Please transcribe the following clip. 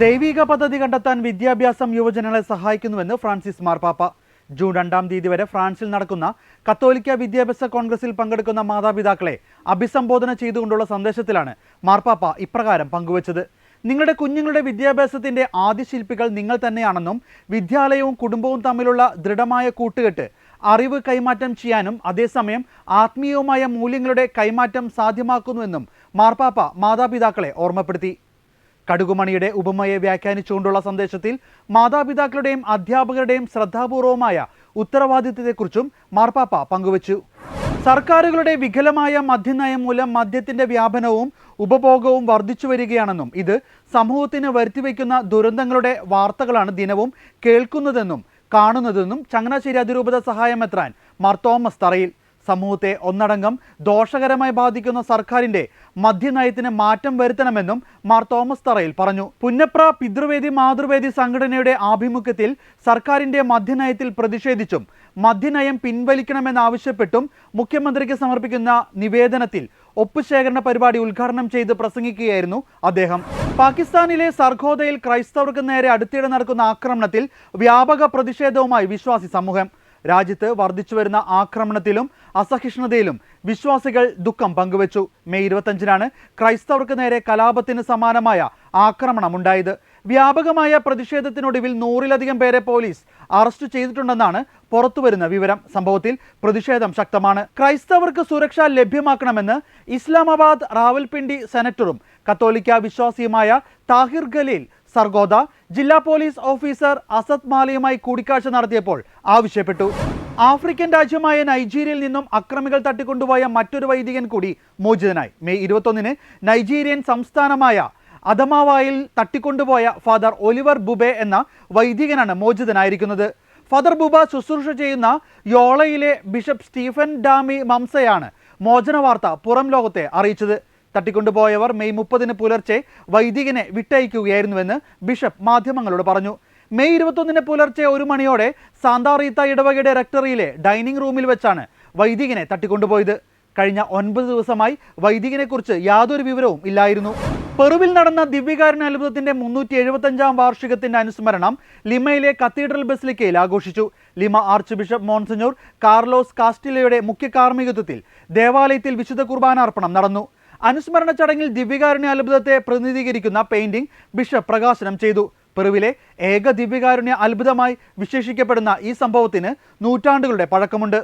ദൈവിക പദ്ധതി കണ്ടെത്താൻ വിദ്യാഭ്യാസം യുവജനങ്ങളെ സഹായിക്കുന്നുവെന്ന് ഫ്രാൻസിസ് മാർപ്പാപ്പ. ജൂൺ രണ്ടാം തീയതി വരെ ഫ്രാൻസിൽ നടക്കുന്ന കത്തോലിക്ക വിദ്യാഭ്യാസ കോൺഗ്രസിൽ പങ്കെടുക്കുന്ന മാതാപിതാക്കളെ അഭിസംബോധന ചെയ്തുകൊണ്ടുള്ള സന്ദേശത്തിലാണ് മാർപ്പാപ്പ ഇപ്രകാരം പങ്കുവച്ചത്. നിങ്ങളുടെ കുഞ്ഞുങ്ങളുടെ വിദ്യാഭ്യാസത്തിന്റെ ആദ്യ ശില്പികൾ നിങ്ങൾ തന്നെയാണെന്നും വിദ്യാലയവും കുടുംബവും തമ്മിലുള്ള ദൃഢമായ കൂട്ടുകെട്ട് അറിവ് കൈമാറ്റം ചെയ്യാനും അതേസമയം ആത്മീയവുമായ മൂല്യങ്ങളുടെ കൈമാറ്റം സാധ്യമാക്കുന്നുവെന്നും മാർപ്പാപ്പ മാതാപിതാക്കളെ ഓർമ്മപ്പെടുത്തി. കടുകുമണിയുടെ ഉപമയെ വ്യാഖ്യാനിച്ചുകൊണ്ടുള്ള സന്ദേശത്തിൽ മാതാപിതാക്കളുടെയും അധ്യാപകരുടെയും ശ്രദ്ധാപൂർവമായ ഉത്തരവാദിത്തത്തെക്കുറിച്ചും മാർപ്പാപ്പ പങ്കുവച്ചു. സർക്കാരുകളുടെ വികലമായ മദ്യനയം മൂലം മദ്യത്തിന്റെ വ്യാപനവും ഉപഭോഗവും വർദ്ധിച്ചു വരികയാണെന്നും ഇത് സമൂഹത്തിന് വരുത്തിവെക്കുന്ന ദുരന്തങ്ങളുടെ വാർത്തകളാണ് ദിനവും കേൾക്കുന്നതെന്നും കാണുന്നതെന്നും ചങ്ങനാശ്ശേരി അതിരൂപത സഹായമെത്രാൻ മാർ തോമസ് തറയിൽ സമൂഹത്തെ ഒന്നടങ്കം ദോഷകരമായി ബാധിക്കുന്ന സർക്കാരിന്റെ മദ്യനയത്തിന് മാറ്റം വരുത്തണമെന്നും മാർ തോമസ് തറയിൽ പറഞ്ഞു. പുന്നപ്ര പിതൃവേദി മാതൃവേദി സംഘടനയുടെ ആഭിമുഖ്യത്തിൽ സർക്കാരിന്റെ മദ്യനയത്തിൽ പ്രതിഷേധിച്ചും മദ്യനയം പിൻവലിക്കണമെന്നാവശ്യപ്പെട്ടും മുഖ്യമന്ത്രിക്ക് സമർപ്പിക്കുന്ന നിവേദനത്തിൽ ഒപ്പുശേഖരണ പരിപാടി ഉദ്ഘാടനം ചെയ്ത് പ്രസംഗിക്കുകയായിരുന്നു അദ്ദേഹം. പാകിസ്ഥാനിലെ സർഗോദയിൽ ക്രൈസ്തവർക്ക് നേരെ അടുത്തിടെ നടക്കുന്ന ആക്രമണത്തിൽ വ്യാപക പ്രതിഷേധവുമായി വിശ്വാസി സമൂഹം. രാജ്യത്ത് വർദ്ധിച്ചു വരുന്ന ആക്രമണത്തിലും അസഹിഷ്ണുതയിലും വിശ്വാസികൾ ദുഃഖം പങ്കുവച്ചു. മെയ് ഇരുപത്തഞ്ചിനാണ് ക്രൈസ്തവർക്ക് നേരെ കലാപത്തിന് സമാനമായ ആക്രമണമുണ്ടായത്. വ്യാപകമായ പ്രതിഷേധത്തിനൊടുവിൽ നൂറിലധികം പേരെ പോലീസ് അറസ്റ്റ് ചെയ്തിട്ടുണ്ടെന്നാണ് പുറത്തുവരുന്ന വിവരം. സംഭവത്തിൽ പ്രതിഷേധം ശക്തമാണ്. ക്രൈസ്തവർക്ക് സുരക്ഷ ലഭ്യമാക്കണമെന്ന് ഇസ്ലാമാബാദ് റാവൽപിണ്ടി സെനറ്ററും കത്തോലിക്ക വിശ്വാസിയുമായ താഹിർ ഖലീൽ സർഗോദ ജില്ലാ പോലീസ് ഓഫീസർ അസദ് മാലിയുമായി കൂടിക്കാഴ്ച നടത്തിയപ്പോൾ ആവശ്യപ്പെട്ടു. ആഫ്രിക്കൻ രാജ്യമായ നൈജീരിയയിൽ നിന്നും അക്രമികൾ തട്ടിക്കൊണ്ടുപോയ മറ്റൊരു വൈദികൻ കൂടി മോചിതനായി. മെയ് ഇരുപത്തൊന്നിന് നൈജീരിയൻ സംസ്ഥാനമായ അദമാവായിൽ തട്ടിക്കൊണ്ടുപോയ ഫാദർ ഒലിവർ ബുബെ എന്ന വൈദികനാണ് മോചിതനായിരിക്കുന്നത്. ഫാദർ ബുബ ശുശ്രൂഷ ചെയ്യുന്ന യോളയിലെ ബിഷപ്പ് സ്റ്റീഫൻ ഡാമി മംസയാണ് മോചന വാർത്ത പുറം ലോകത്തെ അറിയിച്ചത്. തട്ടിക്കൊണ്ടുപോയവർ മെയ് മുപ്പതിന് പുലർച്ചെ വൈദികനെ വിട്ടയക്കുകയായിരുന്നുവെന്ന് ബിഷപ്പ് മാധ്യമങ്ങളോട് പറഞ്ഞു. മെയ് ഇരുപത്തൊന്നിന് പുലർച്ചെ ഒരു മണിയോടെ സാന്താറീത്ത ഇടവകയുടെ റെക്ടറിയിലെ ഡൈനിങ് റൂമിൽ വെച്ചാണ് വൈദികനെ തട്ടിക്കൊണ്ടുപോയത്. കഴിഞ്ഞ ഒൻപത് ദിവസമായി വൈദികനെക്കുറിച്ച് യാതൊരു വിവരവും ഇല്ലായിരുന്നു. പെറുവിൽ നടന്ന ദിവ്യകാരുണ്യ അത്ഭുതത്തിന്റെ മുന്നൂറ്റി എഴുപത്തഞ്ചാം വാർഷികത്തിന്റെ അനുസ്മരണം ലിമയിലെ കത്തീഡ്രൽ ബസിലിക്കയിൽ ആഘോഷിച്ചു. Lima archbishop monsignor Carlos കാസ്റ്റിലയുടെ മുഖ്യ കാർമ്മികത്വത്തിൽ ദേവാലയത്തിൽ വിശുദ്ധ കുർബാനാർപ്പണം നടന്നു. അനുസ്മരണ ചടങ്ങിൽ ദിവ്യകാരുണ്യ അത്ഭുതത്തെ പ്രതിനിധീകരിക്കുന്ന പെയിന്റിംഗ് ബിഷപ്പ് പ്രകാശനം ചെയ്തു. പെറുവിലെ ഏക ദിവ്യകാരുണ്യ അത്ഭുതമായി വിശേഷിക്കപ്പെടുന്ന ഈ സംഭവത്തിന് നൂറ്റാണ്ടുകളുടെ പഴക്കമുണ്ട്.